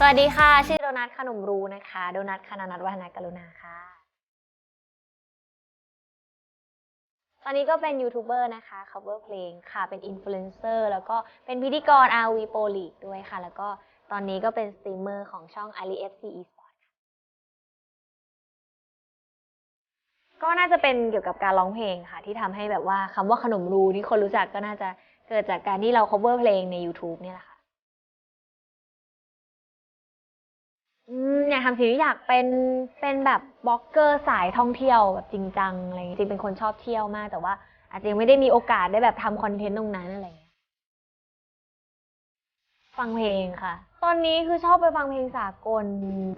สวัสดีค่ะ ชื่อโดนัทขนมรูนะคะ โดนัทคณนัทวัฒนกรุณาค่ะ ตอนนี้ก็เป็นยูทูบเบอร์นะคะ cover เพลงค่ะ เป็นอินฟลูเอนเซอร์แล้วก็เป็นพิธีกร RV Pro League ด้วยค่ะ แล้วก็ตอนนี้ก็เป็นสตรีมเมอร์ของช่อง Ali FC Esport ค่ะก็น่าจะเป็นเกี่ยวกับการร้องเพลงค่ะ ที่ทำให้แบบว่าคำว่าขนมรูที่คนรู้จักก็น่าจะเกิดจากการที่เรา cover เพลงใน YouTube เนี่ยแหละค่ะ อืมอยากทำสิ่งที่อยากเป็นเป็นแบบบล็อกเกอร์สายท่องเที่ยวแบบจริงจังอะไรอย่างเงี้ยจริงเป็นคนชอบเที่ยวมาก แต่ว่าอาจจะยังไม่ได้มีโอกาสได้แบบทำคอนเทนต์ตรงนั้นอะไรอย่างเงี้ยฟังเพลงค่ะ ตอนนี้คือชอบไปฟังเพลงสากล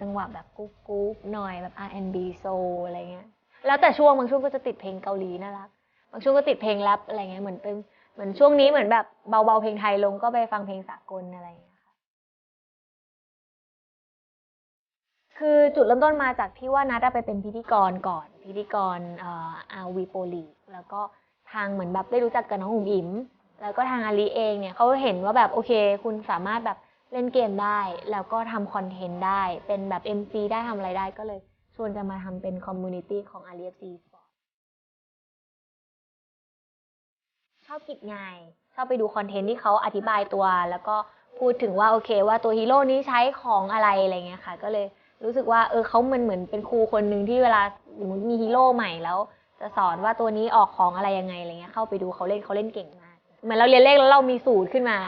จังหวะแบบกุ๊กกุ๊กหน่อยแบบ R&B soul อะไรเงี้ย แล้วแต่ช่วงบางช่วงก็จะติดเพลงเกาหลีน่ารักบางช่วงก็ติดเพลงแรปอะไรเงี้ยเหมือนเป็นเหมือนช่วงนี้เหมือนแบบเบาๆเพลงไทยลงก็ไปฟังเพลงสากลอะไร คือจุดเริ่มต้นมาจากที่ว่านัดไปเป็นพิธีกรก่อน พิธีกรอาวีโปลีแล้วก็ทางเหมือนแบบได้รู้จักกับน้องอุ๋มอิ๋มแล้วก็ทางอาลีเองเนี่ยเขาเห็นว่าแบบโอเค คุณสามารถแบบเล่นเกมได้ แล้วก็ทำคอนเทนต์ได้ เป็นแบบ MC ได้ทำอะไรได้ก็เลยชวนจะมาทำเป็นคอมมูนิตี้ของอาลีเอฟซีสปอร์ตชอบกิจงายชอบไปดูคอนเทนต์ที่เขาอธิบายตัว แล้วก็พูดถึงว่าโอเค ว่าตัวฮีโร่นี้ใช้ของอะไรอะไรเงี้ยค่ะ ก็เลย รู้สึกว่าเออเขามันเหมือนเป็นครูคนหนึ่งที่เวลาสมมติมีฮีโร่ใหม่แล้ว จะสอนว่าตัวนี้ออกของอะไรยังไงอะไรเงี้ยเข้าไปดูเขาเล่นเขาเล่นเก่งมากเหมือนเราเรียนเลขแล้วเรามีสูตรขึ้นมา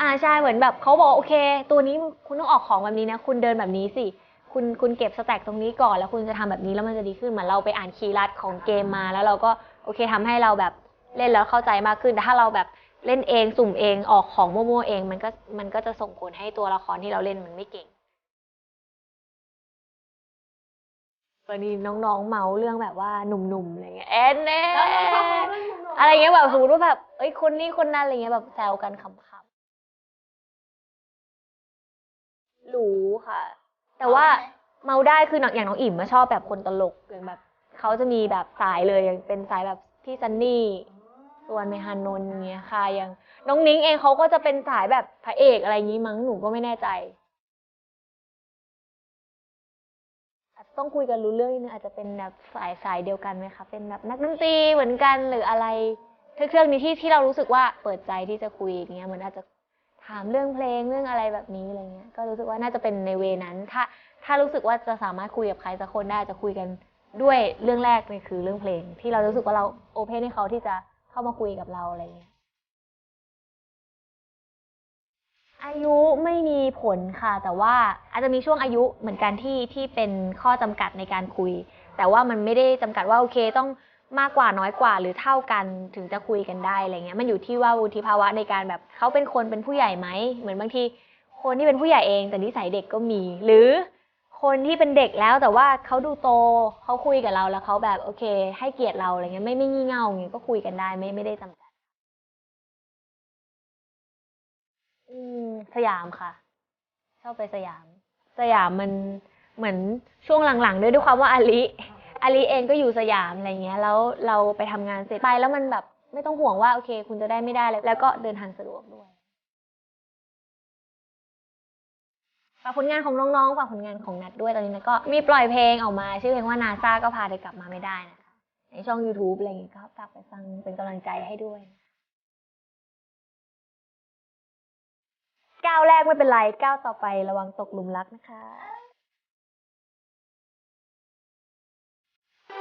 อ่าใช่เหมือนแบบเขาบอกโอเค ตัวนี้คุณต้องออกของแบบนี้นะ คุณเดินแบบนี้สิคุณคุณเก็บสแต็กตรงนี้ก่อนแล้วคุณจะทำแบบนี้แล้วมันจะดีขึ้นเหมือนเราไปอ่านคีย์ลัดของเกมมาแล้วเราก็โอเคทำให้เราแบบเล่นแล้วเข้าใจมากขึ้นแต่ถ้าเราแบบเล่นเองสุ่มเองออกของมั่วๆเอง มันก็มันก็จะส่งผลให้ตัวละครที่เราเล่นมันไม่เก่ง วันนี้น้องๆเมาเรื่องแบบว่าหนุ่มๆอะไรเงี้ยแอนแน่แล้วเราชอบฟังเรื่องหนุ่มๆอะไรเงี้ยแบบสมมติว่าแบบเอ้ยคนนี้คนนั้นอะไรเงี้ยแบบแซวกันขำๆรู้ค่ะ แต่ว่าเมาได้คืออย่างน้องอิ่มมาชอบแบบคนตลกอย่างแบบเขาจะมีแบบสายเลยอย่างเป็นสายแบบพี่ซันนี่ส่วนเมฮานนท์เงี้ยค่ะอย่างน้องนิ้งเองเขาก็จะเป็นสายแบบพระเอกอะไรอย่างงี้มั้งหนูก็ไม่แน่ใจ ต้องคุยกันรู้เรื่องนิดนึงอาจจะเป็นแบบสายสายเดียวกันไหมคะเป็นแบบนักดนตรีเหมือนกันหรืออะไรเครื่องนี้ที่ที่เรารู้สึกว่าเปิดใจที่จะคุยอย่างเงี้ยเหมือนอาจจะถามเรื่องเพลงเรื่องอะไรแบบนี้อะไรเงี้ยก็รู้สึกว่าน่าจะเป็นในเวนั้น ถ้าถ้ารู้สึกว่าจะสามารถคุยกับใครสักคนได้จะคุยกันด้วยเรื่องแรกเลยคือเรื่องเพลง ที่เรารู้สึกว่าเราโอเพนให้เขาที่จะเข้ามาคุยกับเราอะไรเงี้ย อายุไม่มีผลค่ะ แต่ว่าอาจจะมีช่วงอายุเหมือนกันที่ที่เป็นข้อจำกัดในการคุย แต่ว่ามันไม่ได้จำกัดว่าโอเคต้องมากกว่าน้อยกว่าหรือเท่ากันถึงจะคุยกันได้อะไรเงี้ยมันอยู่ที่ว่าวุฒิภาวะในการแบบเขาเป็นคนเป็นผู้ใหญ่ไหมเหมือนบางที คนที่เป็นผู้ใหญ่เองแต่นิสัยเด็กก็มี หรือคนที่เป็นเด็กแล้วแต่ว่าเขาดูโตเขาคุยกับเราแล้วเขาแบบโอเค ให้เกียรติเราอะไรเงี้ยไม่ไม่งี่เง่าอย่างเงี้ยก็คุยกันได้ไม่ไม่ได้จำกัด สยามค่ะ ชอบไปสยาม สยามมันเหมือนช่วงหลังๆด้วยด้วยความว่าอาลิอาลิเองก็อยู่สยามอะไรเงี้ย แล้วเราไปทำงานเสร็จไปแล้วมันแบบไม่ต้องห่วงว่าโอเค คุณจะได้ไม่ได้เลยแล้วก็เดินทางสะดวกด้วยฝากผลงานของน้องๆฝากผลงานของนัดด้วยตอนนี้นัดก็มีปล่อยเพลงออกมา ชื่อเพลงว่านาซาก็พาเธอกลับมาไม่ได้นะคะในช่อง YouTube อะไรเงี้ยก็ฝากไปฟังเป็นกำลังใจให้ด้วย ก้าวแรกไม่เป็นไรก้าวต่อไประวังตกหลุมรักนะคะ